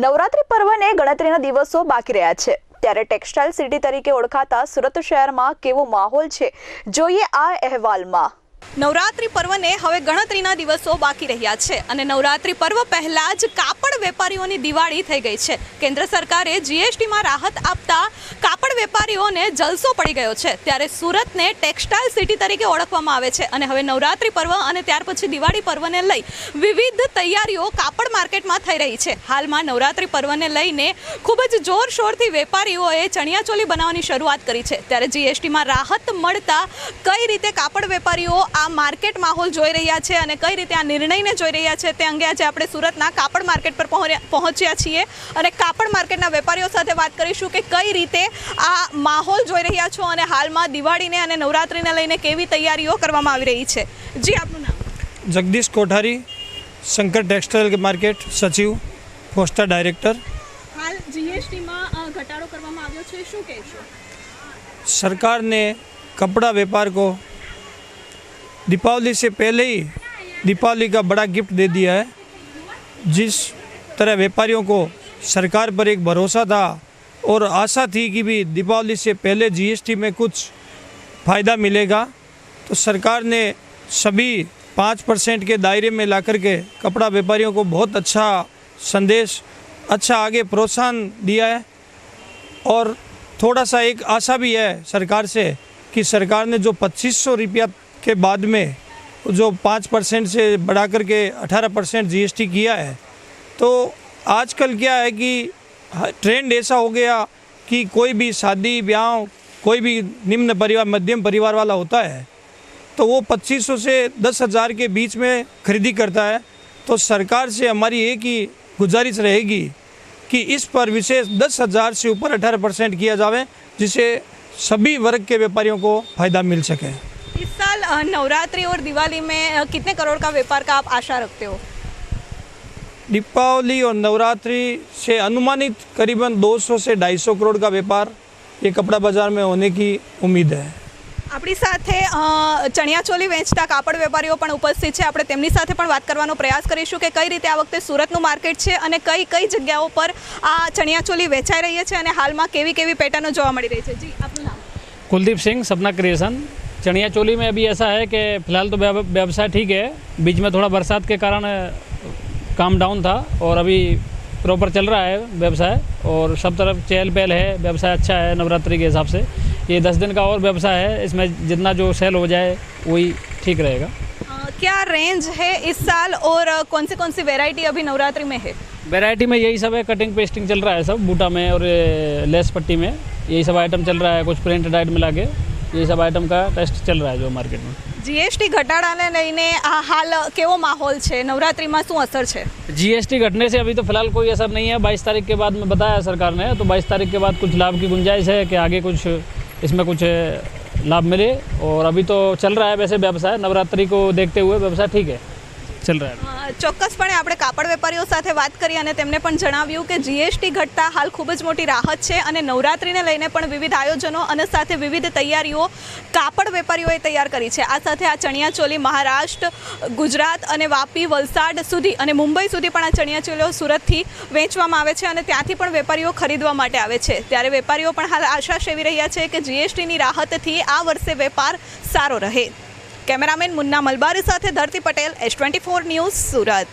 નવરાત્રી પર્વને ગણતરીના દિવસો બાકી રહ્યા છે ત્યારે ટેક્સટાઇલ સિટી તરીકે ઓળખાતા સુરત શહેરમાં કેવો માહોલ છે જોઈએ આ અહેવાલમાં નવરાત્રિ પર્વને હવે ગણતરીના દિવસો બાકી રહ્યા છે અને નવરાત્રિ પર્વ પહેલાં જ કાપડ વેપારીઓની દિવાળી થઈ ગઈ છે કેન્દ્ર સરકારે જીએસટીમાં રાહત આપતા કાપડ વેપારીઓને જલસો પડી ગયો છે ત્યારે સુરતને ટેક્સટાઇલ સિટી તરીકે ઓળખવામાં આવે છે અને હવે નવરાત્રિ પર્વ અને ત્યાર પછી દિવાળી પર્વને લઈ વિવિધ તૈયારીઓ કાપડ માર્કેટમાં થઈ રહી છે હાલમાં નવરાત્રિ પર્વને લઈને ખૂબ જ જોરશોરથી વેપારીઓએ ચણિયાચોલી બનાવવાની શરૂઆત કરી છે ત્યારે જીએસટીમાં રાહત મળતા કઈ રીતે કાપડ વેપારીઓ આ આ માર્કેટ માહોલ જોઈ રહ્યા છે અને કઈ રીતે આ નિર્ણયને જોઈ રહ્યા છે તે અંગે આજે આપણે સુરતના કાપડ માર્કેટ પર પહોંચ્યા છીએ અને કાપડ માર્કેટના વેપારીઓ સાથે વાત કરીશું કે કઈ રીતે આ માહોલ જોઈ રહ્યા છો અને હાલમાં દિવાળીને અને નવરાત્રિને લઈને કેવી તૈયારીઓ કરવામાં આવી રહી છે જી આપનું નામ જગદીશ કોઠારી શંકર ટેક્સટાઇલ માર્કેટ સચિવ પોસ્ટા ડાયરેક્ટર હાલ જીએસટીમાં ઘટાડો કરવામાં આવ્યો છે શું કહેશો સરકાર ने कपड़ा दीपावली से पहले ही दीपावली का बड़ा गिफ्ट दे दिया है जिस तरह व्यापारियों को सरकार पर एक भरोसा था और आशा थी कि भी दीपावली से पहले जीएसटी में कुछ फ़ायदा मिलेगा तो सरकार ने सभी पाँच परसेंट के दायरे में ला कर के कपड़ा व्यापारियों को बहुत अच्छा संदेश अच्छा आगे प्रोत्साहन दिया है और थोड़ा सा एक आशा भी है सरकार से कि सरकार ने जो 2500 रुपया के बाद में जो पाँच परसेंट से बढ़ा करके अठारह परसेंट जी किया है तो आजकल क्या है कि ट्रेंड ऐसा हो गया कि कोई भी शादी ब्याह कोई भी निम्न परिवार मध्यम परिवार वाला होता है तो वो 2500 से दस हज़ार के बीच में खरीदी करता है तो सरकार से हमारी एक ही गुजारिश रहेगी कि इस पर विशेष दस हज़ार से ऊपर अठारह परसेंट किया जावे जिससे सभी वर्ग के व्यापारियों को फ़ायदा मिल सके नवरात्रि और दिवाली में कितने करोड़ का व्यापार का आप आशा रखते हो दीपावली और नवरात्रि से अनुमानित करीबन 200 से 250 करोड़ का व्यापार ये कपड़ा बाजार में होने की उम्मीद है આપણી સાથે ચણિયાચોલી વેચતા કાપડ વેપારીઓ પણ ઉપસ્થિત છે આપણે તેમની સાથે પણ વાત કરવાનો પ્રયાસ કરીશું કે કઈ રીતે આ વખતે સુરતનું માર્કેટ છે અને કઈ કઈ જગ્યાઓ પર આ ચણિયાચોલી વેચાઈ રહી છે અને હાલમાં કેવી કેવી પેટર્નો જોવા મળી રહી છે જી આપનું નામ કુલદીપ સિંઘ સપના ક્રિએશન चनिया चोली में अभी ऐसा है कि फ़िलहाल तो व्यवसाय ठीक है बीच में थोड़ा बरसात के कारण काम डाउन था और अभी प्रॉपर चल रहा है व्यवसाय और सब तरफ चहल पहल है व्यवसाय अच्छा है नवरात्रि के हिसाब से ये दस दिन का और व्यवसाय है इसमें जितना जो सेल हो जाए वही ठीक रहेगा क्या रेंज है इस साल और कौन से कौन सी वेराइटी अभी नवरात्रि में है वेराइटी में यही सब है कटिंग पेस्टिंग चल रहा है सब बूटा में और लेस पट्टी में यही सब आइटम चल रहा है कुछ प्रिंट डाइट मिला के ये सब आइटम का टेस्ट चल रहा है जो मार्केट में ने ઘટાડાને લઈને આ હાલ माहौल छे नवरात्रि में शू असर छे जीएसटी घटने से अभी तो फिलहाल कोई असर नहीं है 22 तारीख के बाद में बताया सरकार ने तो 22 तारीख के बाद कुछ लाभ की गुंजाइश है कि आगे कुछ इसमें कुछ लाभ मिले और अभी तो चल रहा है वैसे व्यवसाय नवरात्रि को देखते हुए व्यवसाय ठीक है चल रहा है ચોક્કસપણે આપણે કાપડ વેપારીઓ સાથે વાત કરી અને તેમને પણ જણાવ્યું કે જીએસટી ઘટતા હાલ ખૂબ જ મોટી રાહત છે અને નવરાત્રિને લઈને પણ વિવિધ આયોજનો અને સાથે વિવિધ તૈયારીઓ કાપડ વેપારીઓએ તૈયાર કરી છે આ સાથે આ ચણિયાચોલી મહારાષ્ટ્ર ગુજરાત અને વાપી વલસાડ સુધી અને મુંબઈ સુધી પણ આ ચણિયાચોલીઓ સુરતથી વેચવામાં આવે છે અને ત્યાંથી પણ વેપારીઓ ખરીદવા માટે આવે છે ત્યારે વેપારીઓ પણ હાલ આશા સેવી રહ્યા છે કે જીએસટીની રાહતથી આ વર્ષે વેપાર સારો રહે કેમેરામેન મુન્ના મલબારી સાથે Dharti Patel S twenty four news Surat